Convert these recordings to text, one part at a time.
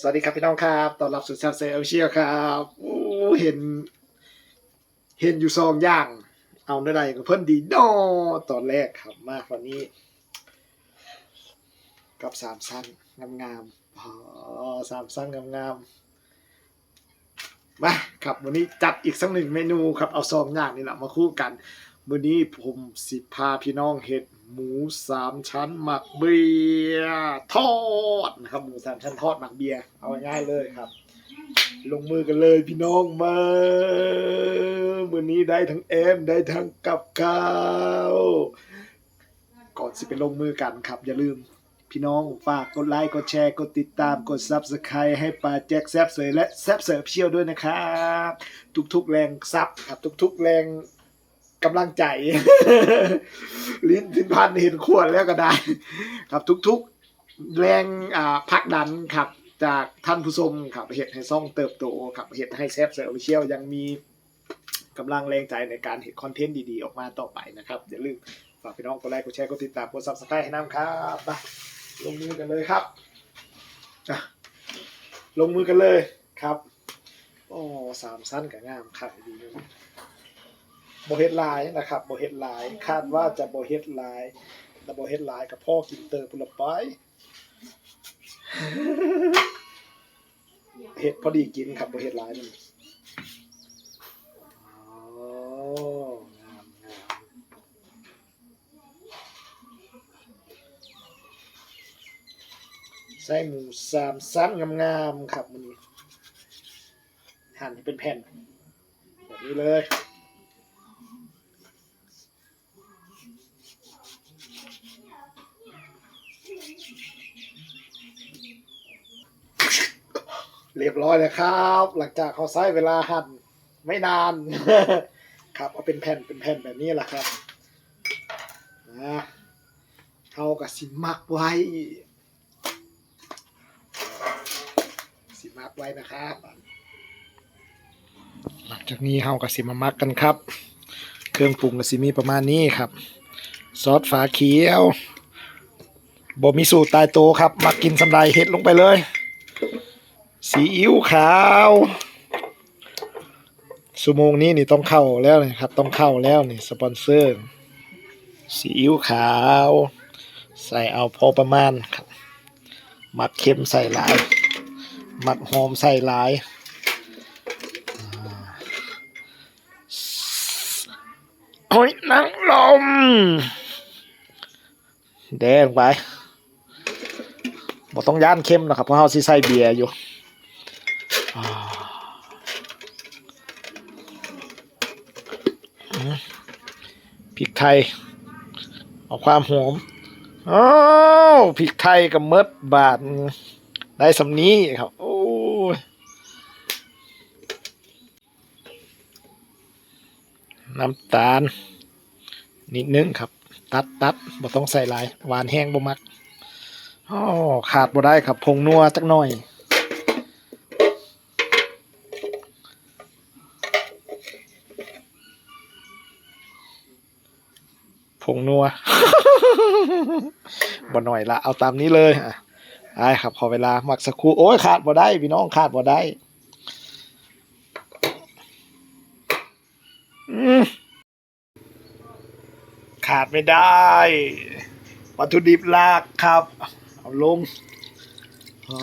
สวัสดีครับพี่น้องครับต้อนรับสู่ชาเซลเชียครับโอ้เห็น เห็นอยู่สองอย่าง เอาได้ก็เพิ่นดีดอตอนแรกครับมากวันนี้ กับสามสั้นงามๆอ๋อสามสั้นงามๆมาครับวันนี้จัดอีกสักหนึ่งเมนูครับเอาสองอย่างนี่แหละมาคู่กันวันนี้ผมสิพาพี่น้องเห็ด หมูสามชั้นหมักเบียร์ทอดนะครับหมูสามชั้นทอดหมักเบียร์เอาง่ายๆเลยครับ ลงมือกันเลยพี่น้องมาวันนี้ได้ทั้งเอมได้ทั้งกับข้าวก่อนสิไปลงมือกันครับ อย่าลืม พี่น้องฝากกดไลค์กดแชร์กดติดตามกด Subscribe ให้ปาแจ็คแซบเสยและแซบเสยเชียวด้วยนะครับ ทุกๆแรงซับครับทุกๆแรง กำลังใจ ลิ้นพินพันเห็นขวดแล้วก็ได้ ครับทุกๆ แรงอ่าพักดันครับ จากท่านผู้ชมครับเหตุให้ซ่องเติบโตครับเหตุให้แซฟเซอร์เชียลยังมีกำลังแรงใจในการเห็นคอนเทนต์ดีๆ ออกมาต่อไปนะครับ อย่าลืมฝากพี่น้องกดไลค์กดแชร์กดติดตามกดซับสไครต์ให้น้ำครับไปลงมือกันเลยครับลงมือกันเลยครับ โอ้สามสั้นกับงามขัดดีเลย โบเฮ็ดไลน์นะครับโบเฮ็ดไลน์คาดว่าจะโบเฮ็ดไลน์แต่โบเฮ็ดไลน์กับพ่อกินเตอร์พุนละไปเฮ็ดพอดีกินครับโบเฮ็ดไลน์มันอ๋องามงามใส่หมูสามสั้นงามๆครับมันนี้หั่นให้เป็นแผ่น แบบนี้เลย เรียบร้อยเลยครับ หลังจากเขาใช้เวลาหั่นไม่นาน ครับเอาเป็นแผ่นเป็นแผ่นแบบนี้แหละครับนะเขากับสิมักไว้ สิมักไว้นะครับ หลังจากนี้เฮากับสิมามักกันครับ เครื่องปรุงกับสิมีประมาณนี้ครับ ซอสฝาเขียวบ่มีสูตรตายโตครับมากินสำไรเห็ดลงไปเลย ซีอิ๊วขาวชั่วโมงนี้นี่ต้องเข้าแล้วนะครับ ต้องเข้าแล้วนี่สปอนเซอร์ซีอิ๊วขาว ใส่เอาพอประมาณครับหมักเค็มใส่หลายหมักหอมใส่หลายอ่าโอ้ยนังลม แดงไปบ่ต้องย่านเค็มนะครับเพราะเฮาสิใส่เบียร์อยู่ พริกไทย เอาความหอมอ้าวพริกไทยกับเมดบาท ได้สำนี้ครับ โอ้น้ำตาล นิดนึงครับ ตัดตัดบ่ต้องใส่ลาย หวานแห้งบ่มักอ๋อขาดบ่ได้ครับ พงนัวจักหน่อย นัวบ่หน่อยละเอาตามนี้เลยอะได้ครับ ขอเวลาหมักสักครู่โอ้ยขาดบ่ได้พี่น้องขาดบ่ได้ขาดไม่ได้ วัตถุดิบหลากครับ เอาลงอ๋อ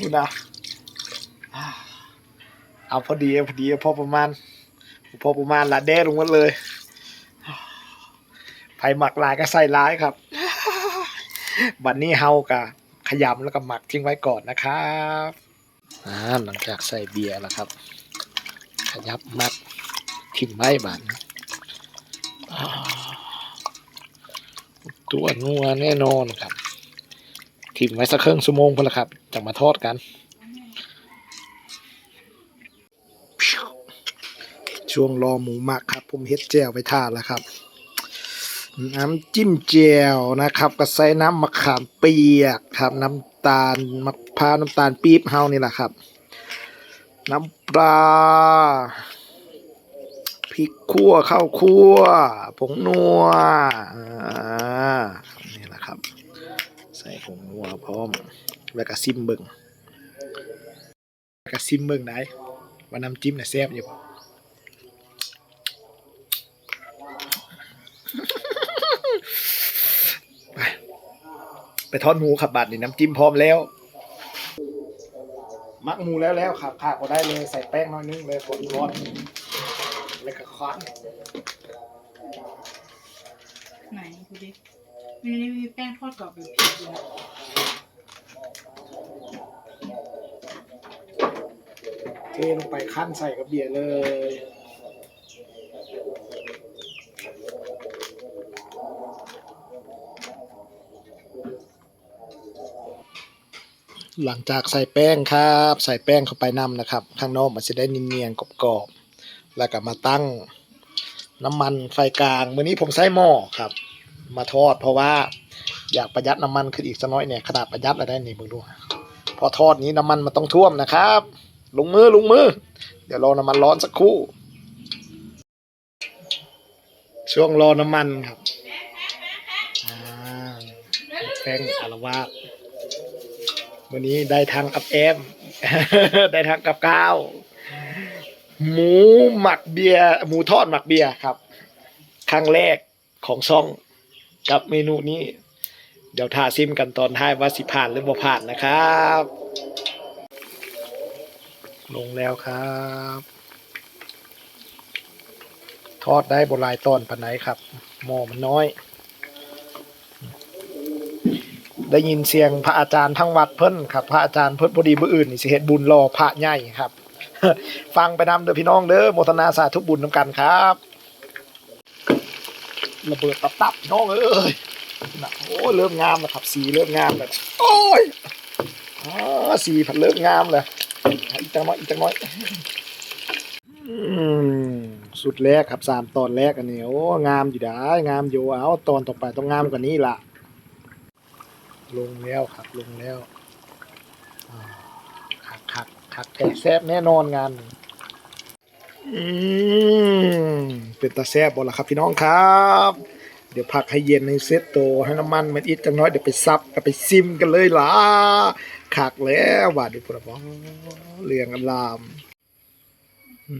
คุณนะอ่าเอาพอดีพอดีพอประมาณ พอประมาณละแด้ลงมาเลย ไผหมักหลายก็ใส่หลายครับบัดนนี้เฮากะขยำแล้วก็หมักทิ้งไว้ก่อนนะครับอ่าหลังจากใส่เบียร์แล้วครับ ขยับหมักทิ้งไว้บัดนะอ่าตัวนัวแน่นอนครับทิ้งไว้สักครึ่งชั่วโมงพอละครับจะมาทอดกัน ช่วงรอหมูหมักครับ ผมเฮ็ดแจ่วไปทานแล้วครับ น้ำจิ้มแจ่วนะครับก็ใส่น้ำมะขามเปียกครับ น้ำตาลมะพร้าวน้ำตาลปี๊บเฮานี่แหละครับ น้ำปลาพริกคั่วข้าวคั่วผงนัวอ่านี่แหละครับ ใส่ผงนัวพร้อมแล้วก็ซิมเบิงแล้วก็ซิมเบิงได้ว่าน้ำจิ้มน่ะแซ่บอยู่บ่ ไปไป ทอดหมูครับบาดนี่น้ำจิ้มพร้อมแล้วมักหมูแล้วแล้วครับขาก็ได้เลยใส่แป้งน้อยนึงเลยกดทอดแล้วก็คว้านไหนดูดิมีมีแป้งทอดกรอบแบบผิดอยู่นะเทลงไปขั้นใส่กับเบียร์เลย หลังจากใส่แป้งครับ ใส่แป้งเข้าไปนำนะครับ ข้างนอกมันจะได้เนียนๆกรอบๆแล้วก็มาตั้งน้ำมันไฟกลางมื้อนี้ผมใส่หม้อครับ มาทอด เพราะว่าอยากประหยัดน้ำมันขึ้นอีกสักน้อยเนี่ยขนาดประหยัดแล้วได้นี่มึงดูพอทอดนี้น้ำมันมันต้องท่วมนะครับ ลงมือลงมือ เดี๋ยวรอน้ำมันร้อนสักครู่ ช่วงรอน้ำมันครับแป้งอารวาส วันนี้ได้ทางกับแอม ได้ทางกับข้าวหมูหมักเบียร์หมูทอดหมักเบียร์ครับ ครั้งแรกของซ่องกับเมนูนี้ เดี๋ยวทาซิมกันตอนท้ายว่าสิผ่านหรือบ่ผ่านนะครับ ลงแล้วครับ ทอดได้บหลายตอนปานไหนครับหม้อมันน้อย ได้ยินเสียงพระอาจารย์ทั้งวัดเพิ่นครับ พระอาจารย์เพิ่นพอดีมื้ออื่นนี่สิเฮ็ดบุญรอพระใหญ่ครับ ฟังไปนำเด้อพี่น้องเด้อโมทนาสาธุบุญนำกันครับระเบิดตับตับพี่น้องเอ้ยโอ้เริ่มงามแล้วครับ สีเริ่มงามแล้วโอ้ยอ๋อสีผัดเริ่มงามเลยอีกจังน้อยอีกจังน้อยสุดแรกครับสามตอนแรกอันนี้โอ้งามอยู่ได้งามอยู่เอาตอนต่อไปต้องงามกว่านี้ล่ะ ลงแล้วครับลงแล้วอ่าคักคักคักแท้แซ่บแน่นอนงานอืมเป็นตาแซ่บบ่ล่ะครับพี่น้องครับ เดี๋ยวพักให้เย็นให้เซตโตวให้น้ำมันมันอิดจังน้อยเดี๋ยวไปซับกับไปซิมกันเลยล่ะคักแล้วบาดีพุ่นน่ะบ่เรียงกันลามอื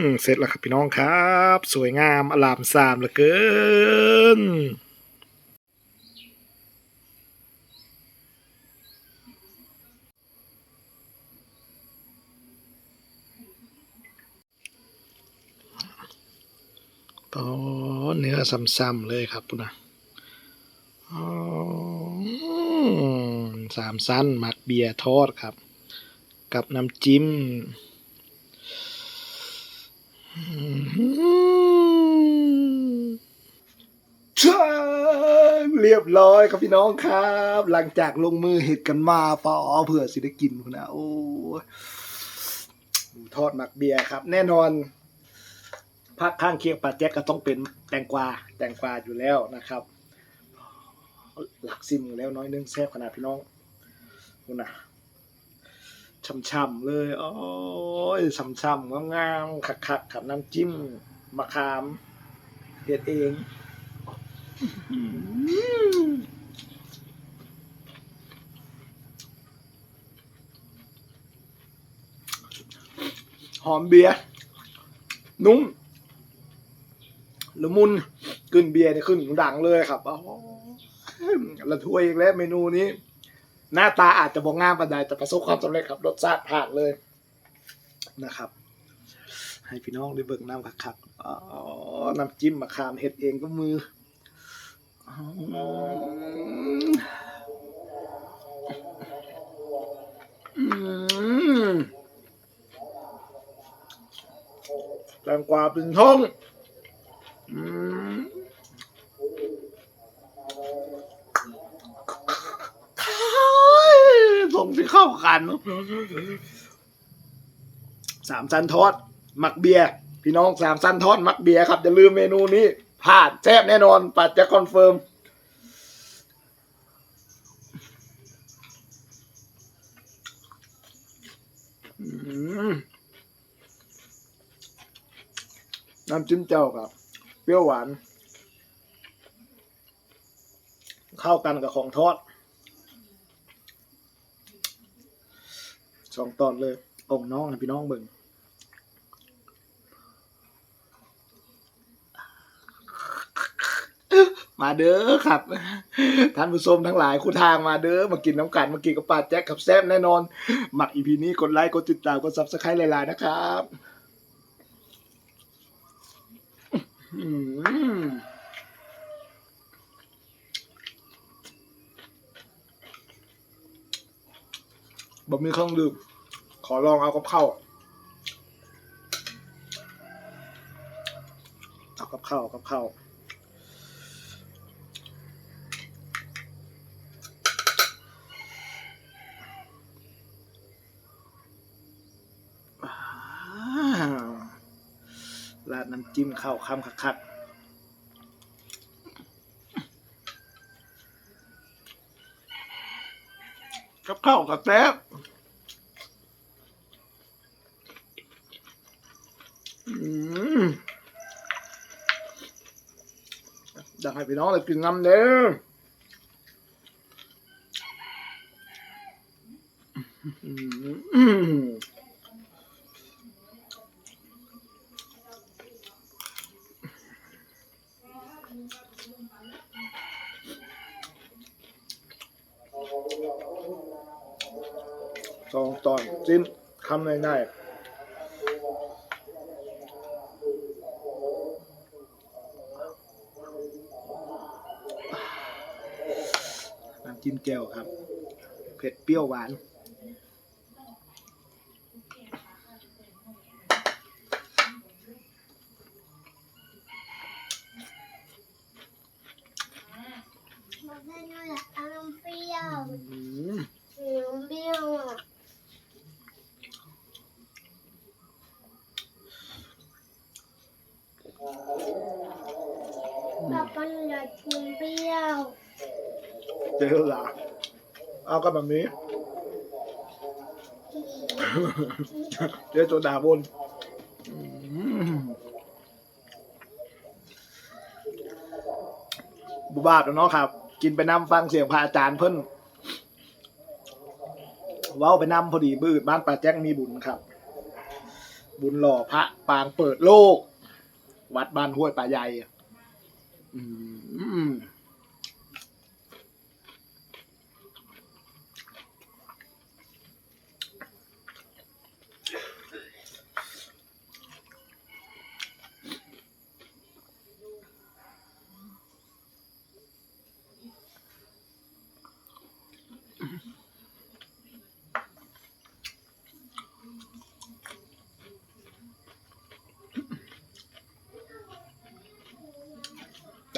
มเสร็จแล้วครับพี่น้องครับ สวยงามอลามสามเหลือเกิน ต่อเนื้อซ้ำๆเลยครับพุ่นนะอ๋อสามสั้นหมักเบียร์ทอดครับ กับน้ำจิ้มเรียบร้อยครับพี่น้องครับ หลังจากลงมือเห็ดกันมาปอเผื่อสิได้กินพุ่นะโอ้ทอดหมักเบียร์ครับ แน่นอน ภาคข้างเคียงปลาแจ็คก็ต้องเป็นแตงกวาแตงกวาอยู่แล้วนะครับ หลักซิมแล้วน้อยนึงแซ่บขนาดพี่น้องคุณนะช่ำๆเลยโอ้ยช่ำๆงามๆคักๆกับน้ำจิ้มมะขามเด็ดเองหอมเบียร์นุ่ม ละมุนกึ่นเบียร์เนี่ยขึ้นดังเลยครับอละถ้วยอีกแล้วเมนูนี้ หน้าตาอาจจะบอกงามปานใดแต่ประสบความสำเร็จครับรสชาติผ่านเลยนะครับ ให้พี่น้องได้เบิ่งน้ำคักๆอ๋อน้ำจิ้มมะขามเห็ดเองก็มืออ๋ออืมแตงกวาเป็นท้อง อืมส่งที่เข้ากันเนอะสามซันทอดหมักเบียร์พี่น้องสามซันทอดหมักเบียร์ครับอย่าลืมเมนูนี้ผ่านแซ่บแน่นอน ปัดจะคอนเฟิร์มอืมน้ำจิ้มเจ้าครับ เปรี้ยวหวาน เข้ากันกับของทอดสองตอนเลยองน้องนะพี่น้องเบิ่งมาเด้อครับ ท่านผู้ชมทั้งหลายคู่ทางมาเด้อมากินน้ำกันมากินกับป้าแจ็คกับแซมแน่นอน หมักอีพีนี้กดไลค์กดติดตามกดซับสไครต์หลายๆนะครับ อืมบ่มีเครื่องดื่มขอลองเอากับข้าวเอากับข้าวกับข้าว อ่าราด น้ำจิ้มข้าวคำคักๆกับข้าวกับแซ่บอือยากให้พี่น้องเลยกินน้ำเด้อม สองตอนจิ้มคำง่ายๆน้ำจิ้มแก้วครับ เผ็ดเปรี้ยวหวานได้ด้วยอารมณ์เปรี้ยว อืม หิวเปรี้ยวอะป้าปันอยา กินเปรี้ยวเจอหลาเอาก็แบบนี้ เจอตัวดาบนอืมบุบาบแล้วเนาะครับ กินไปน้ำฟังเสียงพระอาจารย์เพิ่นเว้าไปน้ำพอดีบืดบ้านป่าแจ้งมีบุญครับ บุญหล่อพระปางเปิดโลก วัดบ้านห้วยป่าใหญ่อืม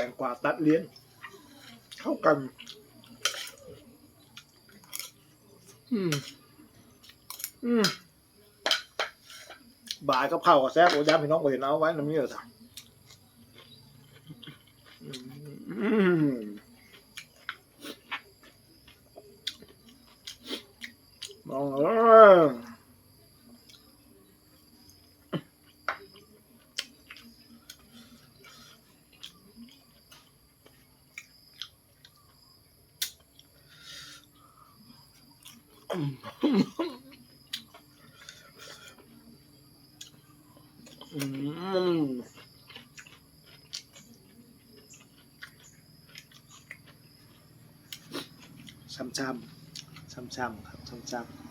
งกวาตัดเลี้ยงเข้ากัน อืม อืมบ่ายกับข้าวกับแซ่บโอ้ยามพี่น้องก็เห็นเอาไว้น้ำเงี้ยสั่งอืมมองเออ ช้ำช้ำช้ำช้ำครับช้ำช้ำ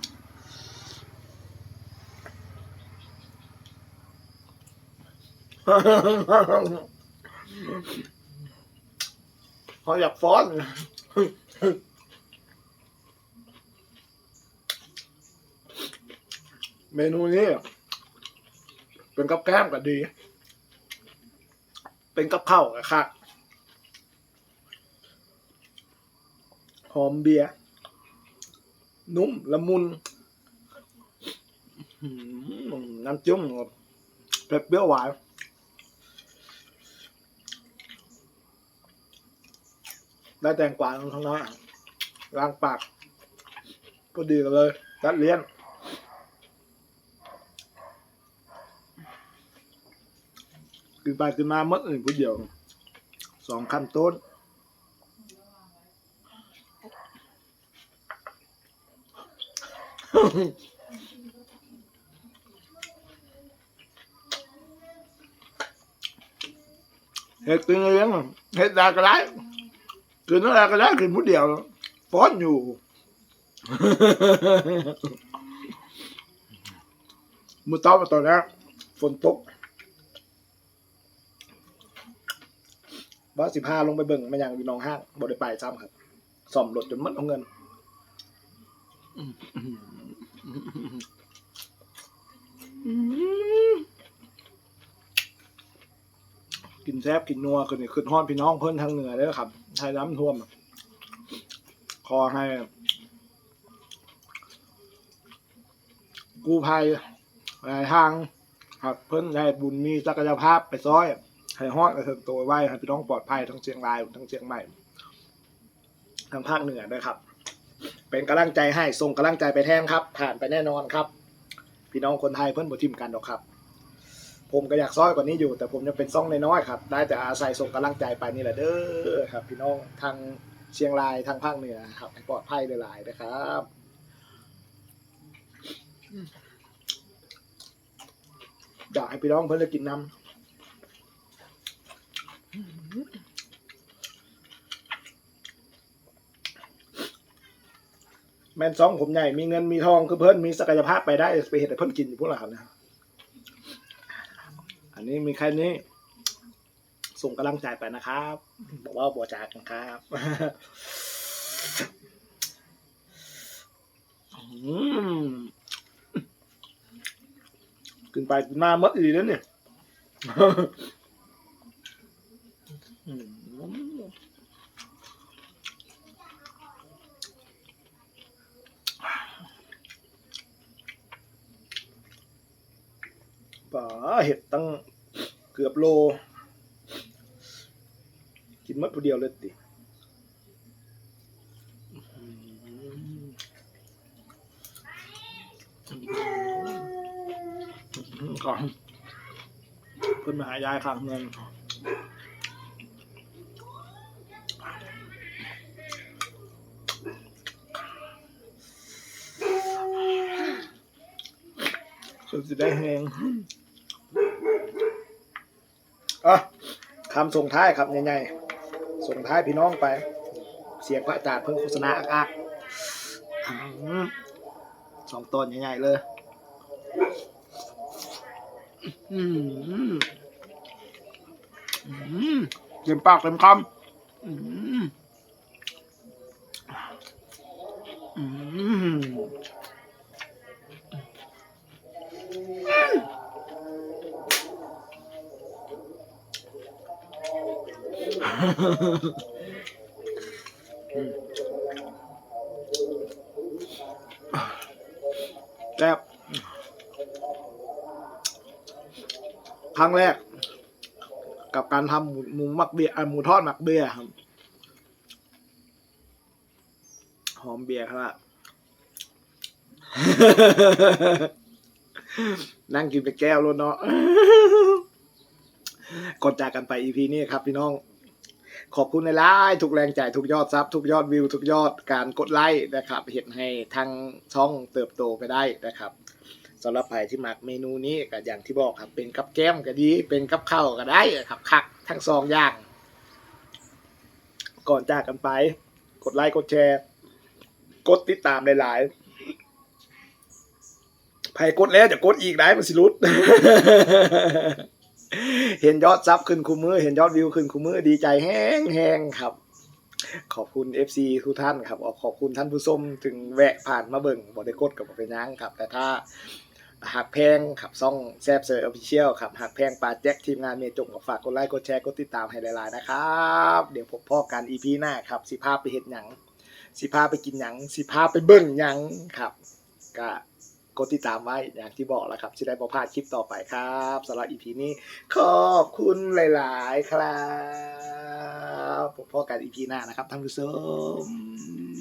เขาอยากฟ้อน เมนูนี้เป็นกับแก้มก็ดี เป็นกับข้าวก็คักหอมเบียร์นุ่มละมุนน้ำจิ้มเผ็ดเปรี้ยวหวานได้แตงกวาทั้งทั้งนั้นล้างปาก ก็ดีกันเลยตัดเลี้ยน ตื่นไปตื่นมาเมื่ออื่นผู้เดียวสองคำโต้นเห็ดตึงเลี้ยงเห็ดดากระไรคืนนั้นดรกระไรคือผู้เดียวฟ้อนอยู่เมื่อตอนมาตอนนี้ฝนตก บ้าสิพาลงไปเบิ่งมายังพี่น้องห้างบ่ได้ไปซ้ำครับซ่อมรถจนหมดเอาเงินกินแซบกินนัวคือนี่คือฮอดพี่น้องเพิ่นทางเหนือเด้อครับไทยน้ำท่วมอะขอให้ กู้ภัยหลายทาง ครับเพิ่นได้บุญมีศักยภาพไปซ้อย ให้ฮอดกระเทิงตัวไว้ให้พี่น้องปลอดภัยทั้งเชียงรายทั้งเชียงใหม่ทั้งภาคเหนือด้วยครับ เป็นกำลังใจให้ส่งกำลังใจไปแทนครับ ผ่านไปแน่นอนครับ พี่น้องคนไทยเพิ่อนบทิมกันหรอกครับ ผมก็อยากซ้อยกว่านี้อยู่ แต่ผมยังเป็นซ่องน้อยๆครับ ได้แต่อาศัยส่งกำลังใจไปนี่แหละเด้อครับ พี่น้องทางเชียงรายทางภาคเหนือครับให้ปลอดภัยหลายๆนะครับอยากให้พี่น้องเพิ่อนได้กินน้ำ แมนซองผมใหญ่มีเงินมีทองคือเพิ่นมีศักยภาพไปได้ไปเห็ดให้เพิ่นกินอยู่พวกเรานะอันนี้มีใครนี้ ส่งกำลังใจไปนะครับ บอกว่าบอจากนะครับอืมขึ้นไปขึ้นมาเมื่ออีแล้วเนี่ย อืม ป่าเห็ดตั้งเกือบโล กินมัดผู้เดียวเลยติก่อนเพิ่อนมาหายายข้างเมืองสุดสิได้แหง อะคำส่งท้ายครับใหญ่ๆส่งท้ายพี่น้องไป เสียงพระอาจารย์เพิ่งโฆษณาอักๆอืมสองต้นใหญ่ๆเลยอืมอืมเต็มปากเต็มคำอืมอืมแซ่บครั้งแรก กับการทำหมูหมูหมักเบียร์อะหมูทอดหมักเบียร์ครับหอมเบียร์ครับ นั่งกินไปแก้วแล้วเนาะก่อนจากกันไป EP นี้ครับ พี่น้อง ขอบคุณในไลน์ทุกแรงใจทุกยอดซับทุกยอดวิว ทุกยอดการกดไลค์นะครับ เห็นให้ทางช่องเติบโตไปได้นะครับสำหรับใครที่มักเมนูนี้ก็อย่างที่บอกครับ เป็นกับแก้มก็ดี เป็นกับข้าวก็ได้ครับคัก ทั้งสองอย่าง ก่อนจากกันไป กดไลค์กดแชร์ กดติดตามหลายๆไผกดแล้วจะกดอีกได้มันสิรุด เห็นยอดซับขึ้นคูมือ เห็นยอดวิวขึ้นคูมือดีใจแห้งแห้งครับ ขอบคุณ FC ทุกท่านครับขอบคุณท่านผู้ชมถึงแวะผ่านมาเบิ่งบอได้กดกับบ่เป็นยังครับ แต่ถ้า หักแพงครับซ่องแซบเซอร์ออฟฟิเชียลครับหักแพงปาแจ็คทีมงานเมจงก็ฝากกดไลค์กดแชร์กดติดตามให้หลายๆนะครับ เดี๋ยวพบพ่อกัน EP หน้าครับ สิพาไปเฮ็ดหยังสิพาไปกินหยังสิพาไปเบิ่งหยังครับ ก็กดติดตามไว้อย่างที่บอกแล้วครับจะได้บ่พลาดคลิปต่อไปครับสำหรับ EP นี้ ขอบคุณหลาย ๆ ครับพบพ่อกัน EP หน้านะครับท่านผู้ชม